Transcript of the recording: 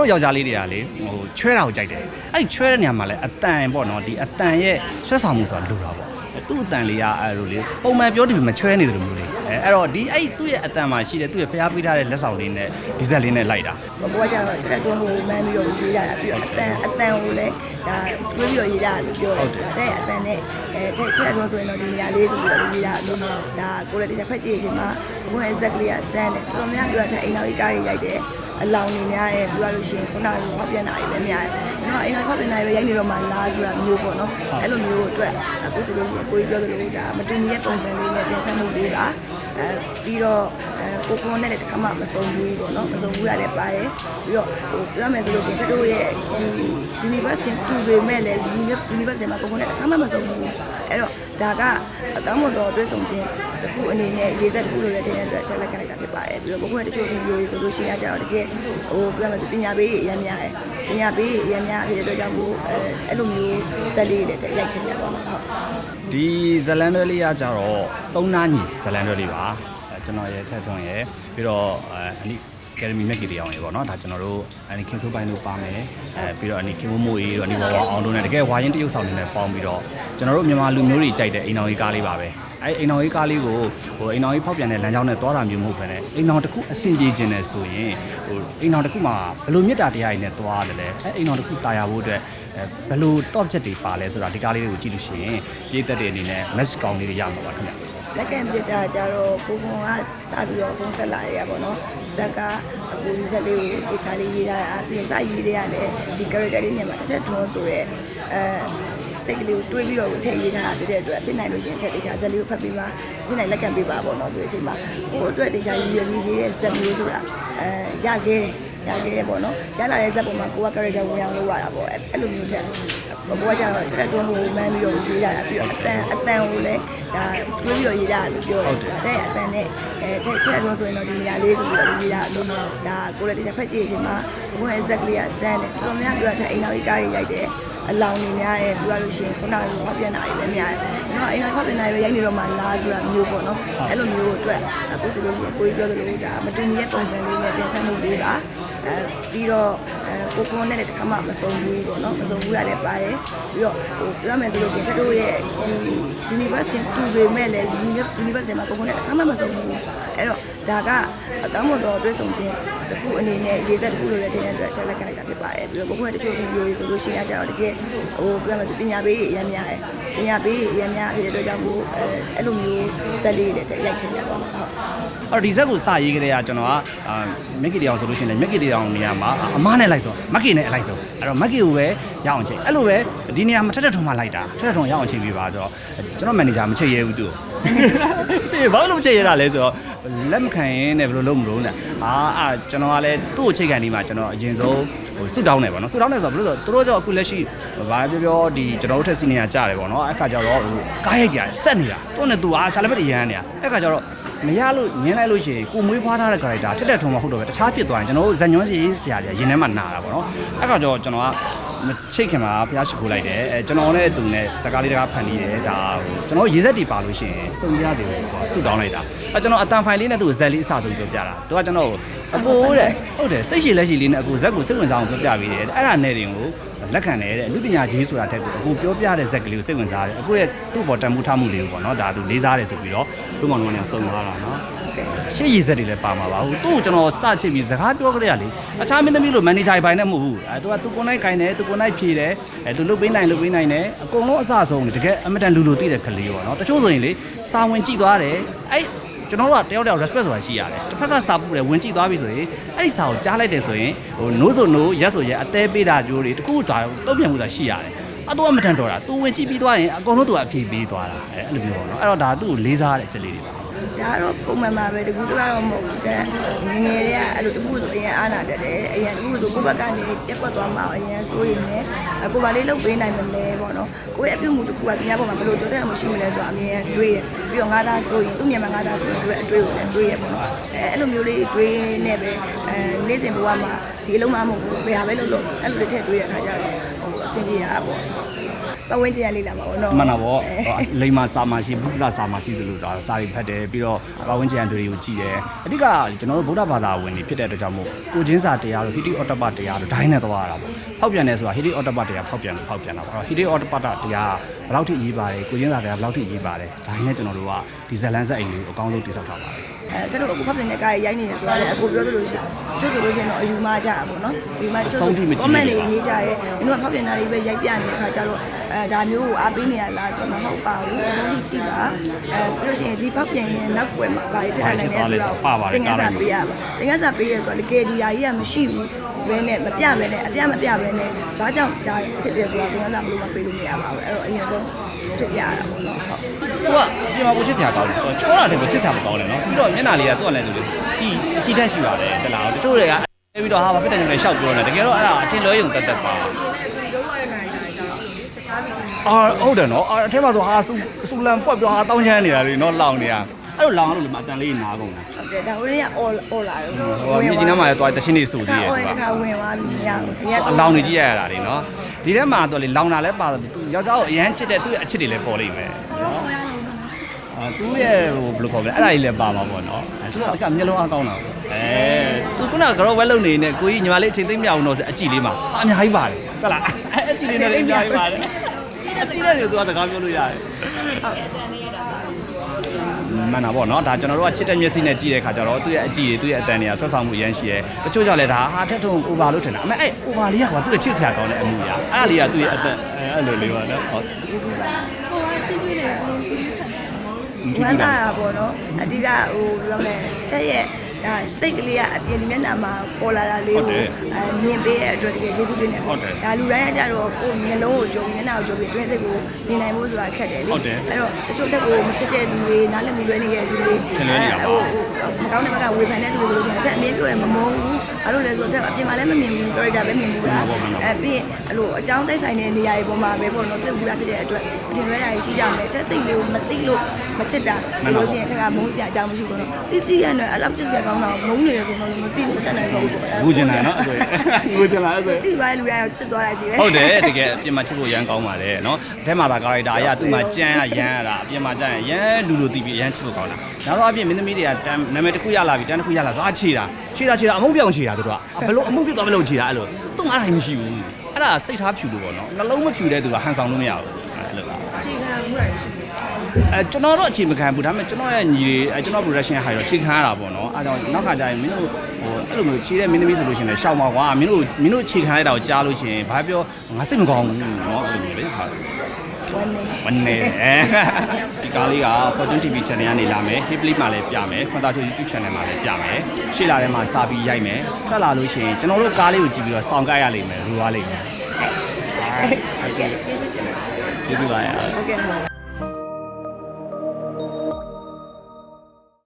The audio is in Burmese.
တို့ယောက်ျားလေးတွေကလေဟိုချွဲတာကိုကြိုက်တယ်အဲ့ဒီချွဲတဲ့နေရာမှာလဲအတန်ပေါ့နော်ဒီအတန်ရဲ့ဆွဲဆောင်မှုဆိုတာလိုတာပေါ့အဲ့သူ့အတန်လေးကအဲ့လိုလေပုံမှန်ပြောတယ်မချွဲနေတယ်လို့မျိုးလေအဲအဲ့တော့ဒီအဲ့သူ့ရဲ့အတန်မှာရှိတဲ့သူ့ရဲ့ဖျားပေးထားတဲ့လက်ဆောင်လေးနဲ့ဒီဇက်လေးနဲ့လိုက်တာဘဘွားကျတော့တက်တွန်းလို့မန်းပြီးတော့ရေးရတာပြီးတော့အတန်အတန်ကိုလည်းဒါတွေးပြီးတော့ရေးရတာလို့ပြောတယ်တဲ့အတန်နဲ့အဲတက်တက်တွန်းဆိုရင်တော့ဒီနေရာလေးဆိုပြီးတော့ရေးရတာလို့ဒါကိုလည်းတစ်ချက်ဖက်ကြည့်ရင်မှာဘွားရဲ့ဇက်ကလေးကစမ်းတယ်တော်များပြောတဲ့အိမ်တော်ကြီးကားကြီးရိုက်တယ် အလောင်းနေများတယ်ပြောလို့ရှိရင်ခုနကဖောက်ပြန်တာတွေလည်းများတယ်ကျွန်တော်အိမ်တော်ဖောက်ပြန်တာတွေပဲရိုက်နေတော့မှလားဆိုတာမျိုးပေါ့နော်အဲ့လိုမျိုးအတွက်အခုဆိုလို့ရှိရင်ကိုကြီးပြောသလိုဒါမတူညီတဲ့ပုံစံလေးနဲ့တင်ဆက်မှုလေးပါအဲပြီးတော့အဲ ကိုကွန်နဲ့လည်းတစ်ခါမှမစုံဘူးပေါ့နော်မစုံဘူးရလည်းပါတယ်ပြီးတော့ဟိုပြောမယ်ဆိုလို့ရှိရင်ဖက်တို့ရဲ့ဒီ university တူပေမဲ့လည်း university မှာကိုကွန်နဲ့တစ်ခါမှမစုံဘူးအဲ့တော့ဒါကအကောင်းမွန်တော့တွဲဆုံခြင်းတစ်ခုအနေနဲ့ရေးဆက်တစ်ခုလိုလည်းတင်တဲ့အတွက်တက်လက်ခံလိုက်တာဖြစ်ပါတယ်ပြီးတော့ကိုကွန်ရဲ့တချို့ဗီဒီယိုတွေဆိုလို့ရှိရင်အကြတော့တကယ်ဟိုပြောမယ်ဆိုပညာပေးတွေအများများတယ်ပညာပေးတွေအများများဖြစ်တဲ့အတွက်ကြောင့်မို့အဲအဲ့လိုမျိုးဇက်လေးတွေတက်ရိုက်ချင်တယ်ပေါ့နော်ဟုတ်ဒီဇလန်တွဲလေးကကြတော့သုံးနာညီဇလန်တွဲလေးပါအဲ ကျွန်တော်ရဲ့ထက်ထွန်းရဲ့ပြီးတော့အဲအနိကယ်ဒမီမက်ကီတီအောင်ရေပေါ့နော်ဒါကျွန်တော်တို့အနိခင်ဆိုးပိုင်းလို့ပါမယ်အဲပြီးတော့အနိခင်မိုးမိုးအေးတို့အနိဝဝအောင်တို့နဲ့တကယ်ဝါရင်တရုပ်ဆောင်တွေနဲ့ပေါင်းပြီးတော့ကျွန်တော်တို့မြန်မာလူမျိုးတွေကြိုက်တဲ့အိမ်တော်ကြီးကားလေးပါပဲ အဲအိမ်တော်ကြီးကားလေးကိုဟိုအိမ်တော်ကြီးဖောက်ပြန်တဲ့လမ်းကြောင်းနဲ့သွားတာမျိုးမဟုတ်ဘဲနဲ့အိမ်တော်တစ်ခုအဆင်ပြေခြင်းနဲ့ဆိုရင်ဟိုအိမ်တော်တစ်ခုမှာဘယ်လိုမေတ္တာတရားတွေနဲ့သွားတယ်လဲအဲအိမ်တော်တစ်ခုတာယာဖို့အတွက်အဲဘယ်လို top ချက်တွေပါလဲဆိုတာဒီကားလေးတွေကိုကြည့်လို့ရှိရင်ပြည်သက်တဲ့အနေနဲ့ message ကောင်းလေးတွေရမှာပါခင်ဗျာလက်ကံပြတာကြတော့ကိုကွန်ကစပြီးတော့ပုံဆက်လာရရပါတော့ဇက်ကအကူဇက်လေးကိုအချာလေးရေးထားတာပြင်စရေးတဲ့ရတယ်ဒီ character လေးညမှာတစ်ထက်ထွန်းဆိုရဲအဲ စိတ်ကလေးကိုတွေးပြီးတော့ထည့်ရေးထားတာဖြစ်တဲ့အတွက်ဖြစ်နိုင်လို့ရှိရင်ထက်တခြားဇက်လေးကိုဖတ်ပြီးမှဖြစ်နိုင်လက်ကံပေးပါပေါ့နော်ဆိုတဲ့အချိန်မှာကိုအတွက်တခြားရေးရရေးတဲ့ဇက်မျိုးဆိုတာအဲရခဲ့တယ်ရခဲ့တယ်ပေါ့နော်ရလာတဲ့ဇက်ပေါ်မှာကိုက character ဝင်အောင်လုပ်ရတာပေါ့အဲ့လိုမျိုးထက်ဘဘွားကျတော့တက်တွန်းလို့မန်းပြီးတော့ရေးရတာပြီးတော့အတန်အတန်ကိုလည်းဒါတွေးပြီးတော့ရေးရတာလို့ပြောတယ်တဲ့အတန်နဲ့အဲတက်တက်တွန်းဆိုရင်တော့ဒီနေရာလေးဆိုပြီးတော့ရေးရတာလို့ဒါကိုလည်းတစ်ချက်ဖက်ကြည့်ရင်မှာဘဘွားရဲ့ဇက်ကလေးကစမ်းတယ်တော်များပြောတဲ့အိမ်တော်ကြီးကားကြီးရိုက်တယ် အလောင်းနေများတယ်ပြောလို့ရှိရင်ခုနကဖောက်ပြန်တာတွေလည်းများတယ်ကျွန်တော်အိမ်တော်ဖောက်ပြန်တာတွေပဲရိုက်နေတော့မှလားဆိုတာမျိုးပေါ့နော်အဲ့လိုမျိုးအတွက်အခုဆိုလို့ရှိရင်ကိုကြီးပြောသလိုဒါမတူညီတဲ့ပုံစံလေးနဲ့တင်ဆက်မှုလေးပါအဲပြီးတော့အဲကိုကွန်နဲ့လည်းတစ်ခါမှမစုံဘူးပေါ့နော်မစုံဘူးရလည်းပါတယ်ပြီးတော့ဟိုပြောမယ်ဆိုလို့ရှိရင်ဖက်တို့ရဲ့ဒီ university တူပေမဲ့လည်း university မှာကိုကွန်နဲ့တစ်ခါမှမစုံဘူးအဲ့တော့ ဒါကအကောင်းမွန်တော့တွဲဆုံခြင်းတစ်ခုအနေနဲ့ရေးဆက်တစ်ခုလိုလည်းတင်တဲ့အတွက်တက်လက်ခံလိုက်တာဖြစ်ပါတယ်ပြီးတော့ကိုကွန်ရဲ့တချို့ဗီဒီယိုတွေဆိုလို့ရှိရင်အကြတော့တကယ်ဟိုပြောမယ်ဆိုပညာပေးတွေအများများတယ်ပညာပေးတွေအများများဖြစ်တဲ့အတွက်ကြောင့်မို့အဲအဲ့လိုမျိုးဇက်လေးတွေတက်ရိုက်ချင်တယ်ပေါ့နော်ဟုတ်အဲ့တော့ဒီဇက်ကိုစရေးကြတဲ့ကကျွန်တော်ကအာမက်ကီတီအောင်ဆိုလို့ရှိရင်လည်းမက်ကီတီအောင်နေရာမှာအမားနဲ့လိုက်ဆုံးမက်ကီနဲ့အလိုက်ဆုံးအဲ့တော့မက်ကီကိုပဲရအောင်ချိန်အဲ့လိုပဲဒီနေရာမှာထက်ထက်ထုံမှလိုက်တာထက်ထက်ထုံရအောင်ချိန်ပြီးပါဆိုတော့ကျွန်တော်မန်နေဂျာမချိန်ရဲဘူးသူ့ကိုချိန်ဘာလို့မချိန်ရတာလဲဆိုတော့ လက်မခံရင်လည်းဘယ်လိုလုပ်မလို့လဲအာအာကျွန်တော်ကလည်းသူ့ကိုချိန်ခံဒီမှာကျွန်တော်အရင်ဆုံးဟိုစွတ်တောင်းနေပါတော့စွတ်တောင်းနေဆိုတော့ဘယ်လိုဆိုတော့သူတို့ကြောအခုလက်ရှိဘာပြောပြောဒီကျွန်တော်တို့ထက်စီနီယာကြားတယ်ပေါ့နော်အဲ့ခါကျတော့ဟိုကားရိုက်ကြဆက်နေတာသူ့နဲ့သူအားချာလက်ပတ်ရမ်းနေတာအဲ့ခါကျတော့မရလို့ညင်းလိုက်လို့ရှိရင်ကိုမွေးဖွားထားတဲ့ character ထက်တက်ထုံမဟုတ်တော့ပဲတခြားဖြစ်သွားရင်ကျွန်တော်တို့ဇညွန်းစီဆရာကြီးရင်ထဲမှာနာတာပေါ့နော်အဲ့ခါကျတော့ကျွန်တော်က ချိတ်ခင်မှာဖျားရှိခိုးလိုက်တယ်အဲကျွန်တော်နဲ့သူနဲ့စကားလေးတကားဖန်ပြီးတယ်ဒါဟိုကျွန်တော်ရေစက်တီပါလို့ရှိရင်စုံရစေလို့ဆူတောင်းလိုက်တာအဲကျွန်တော်အတန်ဖိုင်လေးနဲ့သူ့ဇက်လေးအစားဆုံးပြောပြတာသူကကျွန်တော်အကိုတဲ့ဟုတ်တယ်စိတ်ရှိလက်ရှိလေးနဲ့အကိုဇက်ကိုစိတ်ဝင်စားအောင်ပြောပြပေးတယ်အဲ့ဒါနဲ့တင်ကိုလက်ခံတယ်တဲ့အမှုပညာကြီးဆိုတာတက်ကိုအကိုပြောပြတဲ့ဇက်ကလေးကိုစိတ်ဝင်စားတယ်အကိုရဲ့သူ့ဘော်တန်မှုထားမှုလေးကိုပေါ့နော်ဒါသူလေးစားတယ်ဆိုပြီးတော့သူ့မောင်နှမနဲ့စုံသွားတာနော်ကဲ့ ရှေ့ရည်ဆက်တွေလည်းပါမှာပါဟိုသူ့ကိုကျွန်တော်စချစ်ပြီးစကားပြောကြရလေအခြားမင်းသမီးလိုမန်နေဂျာပိုင်းနဲ့မဟုတ်ဘူးအဲသူကသူကိုယ်နိုင်ခိုင်းတယ်သူကိုယ်နိုင်ဖြေတယ်အဲသူလုတ်ပေးနိုင်လုတ်ပေးနိုင်တယ်အကုန်လုံးအစဆုံးတကယ်အမတန်လူလူသိတဲ့ကလေးပေါ့နော်တချို့ဆိုရင်လေစာဝင်ကြည့်သွားတယ်အဲ့ကျွန်တော်တို့ကတယောက်တယောက် respect ဆိုတာရှိရတယ်တစ်ဖက်ကစာပူတယ်ဝင်ကြည့်သွားပြီဆိုရင်အဲ့ဒီစာကိုကြားလိုက်တယ်ဆိုရင်ဟို no ဆို no yes ဆို yes အသေးပေးတာကြိုးတွေတခုခုသွားတုံ့ပြန်မှုသာရှိရတယ်အတော့အမတန်တော်တာ तू ဝင်ကြည့်ပြီးသွားရင်အကုန်လုံး तू အဖြေပေးသွားတာအဲအဲ့လိုမျိုးပေါ့နော်အဲ့တော့ဒါသူ့ကိုလေးစားတဲ့အချက်လေးတွေပါ ဒါကတော့ပုံမှန်ပါပဲတကူတကတော့မဟုတ်ဘူးတဲ့ငယ်ငယ်တွေကအဲ့လိုတကူဆိုအရင်အားနာတတ်တယ်အရင်တကူဆိုကိုယ့်ဘက်ကနေပြက်ကွက်သွားမှအရင်စိုးရင်လည်းအကိုပါလေးလုတ်ပေးနိုင်မလဲပေါ့နော်ကိုယ့်ရဲ့အပြုတ်မှုတစ်ခုကသူများပေါ်မှာဘယ်လိုကြိုးတဲ့မှုရှိမလဲဆိုတာအမြင်တွေးရပြီးတော့ငါးသားစိုးရင်သူ့မြန်မာငါးသားဆိုရင်သူရဲ့အတွေးကိုလည်းတွေးရပေါ့နော်အဲအဲ့လိုမျိုးလေးတွေးနေပဲအဲနေ့စဉ်ဘဝမှာဒီအလုံးမမဟုတ်ဘူးဘယ်ဟာပဲလုပ်လို့အဲ့လိုလေးထည့်တွေးရခါကြတော့ဟိုအအဆင်ပြေတာပေါ့ ပဝင်းကျင်ရလေးလာပါဘောနော်မှန်တာပေါ့အဲဟိုလိမ္မာစာမရှိဘုဒ္ဓစာမရှိသလိုဒါစာရီဖတ်တယ်ပြီးတော့ဘာဝန်းကျင်တွေကိုကြည့်တယ်အဓိကကျွန်တော်တို့ဗုဒ္ဓဘာသာဝင်တွေဖြစ်တဲ့အတွက်ကြောင့်မို့ကိုချင်းစာတရားတို့ဟိတိအော်တပတရားတို့ဒိုင်းနဲ့သွားရတာပေါ့ဖောက်ပြန်တယ်ဆိုတာဟိတိအော်တပတရားဖောက်ပြန်လို့ဖောက်ပြန်တာပေါ့အဲ့တော့ဟိတိအော်တပတရားဘယ်လောက်ထိရေးပါတယ်ကိုချင်းစာတရားဘယ်လောက်ထိရေးပါတယ်ဒိုင်းနဲ့ကျွန်တော်တို့ကဒီဇလန်ဆက်အိမ်လေးကိုအကောင်းဆုံးတိစောက်ထားပါတယ် အဲကျွန်တော်အခုဖတ်ပြနေတဲ့ကားရိုက်နေတယ်ဆိုတာလည်းအခုပြောသလိုရှိကျွတ်ဆိုလို့ရှိရင်တော့အယူမကြတာပေါ့နော်အယူမကျွတ်ဆုံးထိမကြည့် comment နေတွေပါရေးကြရဲဒီမှာဖတ်ပြနေတာတွေပဲရိုက်ပြနေတဲ့ခါကျတော့အဲဒါမျိုးကိုအားပေးနေရလားဆိုတော့မဟုတ်ပါဘူးအဆုံးထိကြည့်ပါအဲပြီးလို့ရှိရင်ဒီဖတ်ပြရင်နောက်ွယ်မှာဘာတွေဖြစ်နိုင်လဲဆိုတော့သင်ခန်းစာပေးရပါသင်ခန်းစာပေးရဆိုတော့တကယ်ဒီဟာကြီးကမရှိဘူး ဘဲနဲ့မပြဘဲနဲ့အပြမပြဘဲနဲ့ဘာကြောင့်ဒါဖြစ်တယ်ဆိုတာသင်ခန်းစာဘယ်လိုမှပေးလို့မရပါဘူးအဲ့တော့အရင်ဆုံးဖြစ်ပြရတာပေါ့နော်ဟုတ်သူကအပြင်မှာကိုချစ်စရာကောင်းတယ်ချောတာတဲ့ကိုချစ်စရာမကောင်းတယ်နော်ပြီးတော့မျက်နှာလေးကသူ့ကလည်းသူလေကြည်အကြည့်တတ်ရှိပါတယ်တလားတချို့တွေကပြီးတော့ဟာဘာဖြစ်တယ်လဲရှောက်ပြောတယ်တကယ်တော့အဲ့ဒါအတင်လွဲယုံတက်တက်ပါအာဟုတ်တယ်နော်အာအထက်မှာဆိုဟာဆူဆူလန်ပွက်ပြောဟာတောင်းချမ်းနေတာလေနော်လောင်နေတာ အဲ့လိုလောင်အောင်လို့ဒီမှာအတန်လေးနားကုန်တာဟုတ်တယ်ဒါဟိုနေ့ကအော်အော်လာတယ်ဟိုကမြေကြီးနားမှာလည်းတွားတချင်းနေဆူသေးတယ်အော်သူတကခါဝင်သွားပြီမရဘူးဒီကအလောင်နေကြည့်ရရတာလေနော်ဒီထဲမှာတော့လေလောင်တာလည်းပါတော့သူယောက်ျားကိုအရန်ချစ်တဲ့သူ့ရဲ့အချစ်တွေလည်းပေါ်လိမ့်မယ်နော်အာသူ့ရဲ့ဟိုဘယ်လိုခေါ်မလဲအဲ့ဒါကြီးလည်းပါမှာပေါ့နော်အဲသူကအကမျက်လုံးအားကောင်းတာပေါ့အဲသူကကတော့ဝက်လုံနေနေကိုကြီးညီမလေးအချိန်သိမ့်မရအောင်တော့ဆိုအကြည့်လေးမှာအများကြီးပါတယ်ဟုတ်လားအကြည့်လေးနဲ့လည်းအများကြီးပါတယ် အကြည့်လေးတွေသူကစကားပြောလို့ရတယ်မှန်တာပေါ့နော်ဒါကျွန်တော်တို့ကချစ်တဲ့မျက်စိနဲ့ကြည့်တဲ့ခါကျတော့သူ့ရဲ့အကြည့်တွေသူ့ရဲ့အတန်တွေကဆွတ်ဆောင်မှုအရမ်းရှိရဲတချို့ကြောင့်လည်းဒါဟာထက်ထုံ over လို့ထင်တာအမေအဲ့ over လေးကကွာသူ့ရဲ့ချစ်စရာကောင်းတဲ့အမှုရာအဲ့ဒါလေးကသူ့ရဲ့အသက်အဲ့လိုလေးပါနော်ဟုတ်ဝမ်းသာတာပေါ့နော်အတိကဟိုဘယ်လိုလဲတက်ရဲ့ ဒါစိတ်ကလေးကအပြင်ဒီမျက်နှာမှာပေါ်လာတာလေးကိုအဲမြင်ပေးတဲ့အတွက်တကယ်ကျေးဇူးတင်တယ်ပေါ့ဒါလူတိုင်းကကြတော့ကိုယ်မျက်လုံးကိုကြုံမျက်နှာကိုကြုံပြီးအတွင်းစိတ်ကိုမြင်နိုင်ဖို့ဆိုတာခက်တယ်လေအဲ့တော့တချို့တက်ကိုမချစ်တဲ့လူတွေနားလည်မှုလွဲနေတဲ့လူတွေမကောင်းတဲ့ဘက်ကဝေဖန်တဲ့လူတွေဆိုလို့ရှိရင်အတက်အမြင်ပြောရမမုန်းဘူးဘာလို့လဲဆိုတော့အပြင်မှာလည်းမမြင်ဘူး character ပဲမြင်ဘူးလားအဲပြီးရင်အဲ့လိုအကြောင်းတိုက်ဆိုင်တဲ့နေရာတွေပေါ်မှာပဲပေါ့နော်တွေ့ဘူးလားဖြစ်တဲ့အတွက်အထင်လွဲတာရှိကြမယ်တက်စိတ်လေးကိုမသိလို့မချစ်တာဆိုလို့ရှိရင်ခက်ကမုန်းစရာအကြောင်းမရှိဘူးနော်တိတိရနဲ့အဲ့လောက်ချစ်စရာကောင်းတာမုန်းနေတယ်ဆိုတော့မသိဘူးမတတ်နိုင်ဘူးပေါ့ငူချင်တာနော်အဲ့ဆိုငူချင်တာအဲ့ဆိုတိပါလူတိုင်းချစ်သွားလိုက်ကြည့်ပဲဟုတ်တယ်တကယ်အပြင်မှာချစ်ဖို့ရမ်းကောင်းပါတယ်နော်အထက်မှာဒါ character အရသူ့မှာကြမ်းရရမ်းရတာအပြင်မှာကြမ်းရရမ်းလူလူတီးပြီးရမ်းချစ်ဖို့ကောင်းတာနောက်တော့အပြင်မင်းသမီးတွေကတန်းနာမည်တစ်ခုရလာပြီတန်းတစ်ခုရလာဆိုအချေတာချေတာချေတာအမုန်းပြောင်ချေတာတို့ကဘယ်လိုအမုန်းပြတ်သွားဘယ်လိုချေတာအဲ့လိုသူ့မှာအဲ့ဒါမရှိဘူးအဲ့ဒါစိတ်ထားဖြူလို့ပေါ့နော်နှလုံးမဖြူတဲ့သူကဟန်ဆောင်လို့မရဘူးအဲ့လိုလားအခြေခံမှုရရှိတယ် အဲကျွန်တော်တော့အခြေမခံဘူးဒါပေမဲ့ကျွန်တော်ရဲ့ညီတွေအဲကျွန်တော် production ဟာရောခြေခံရတာပေါ့နော်အဲကြောင့်နောက်ခါကျရင်မင်းတို့ဟိုအဲ့လိုမျိုးခြေတဲ့မင်းသမီးဆိုလို့ရှိရင်လည်းရှောက်ပါကွာမင်းတို့မင်းတို့ခြေခံရတာကိုကြားလို့ရှိရင်ဘာပြောငါစိတ်မကောင်းဘူးနော်အဲ့လိုမျိုးလေဟာဝန်နေမနေအဲဒီကားလေးက Fortune TV channel ကနေလာမယ် Hiply မှာလည်းပြမယ်ခွန်တာချို YouTube channel မှာလည်းပြမယ်ရှေ့လာထဲမှာစာပြီးရိုက်မယ်ထွက်လာလို့ရှိရင်ကျွန်တော်တို့ကားလေးကိုကြည့်ပြီးတော့စောင့်ကြရလိမ့်မယ်ရူသွားလိမ့်မယ်ဟုတ်ကဲ့ကျေးဇူးတင်ပါတယ်ကျေးဇူးပါရဟုတ်ကဲ့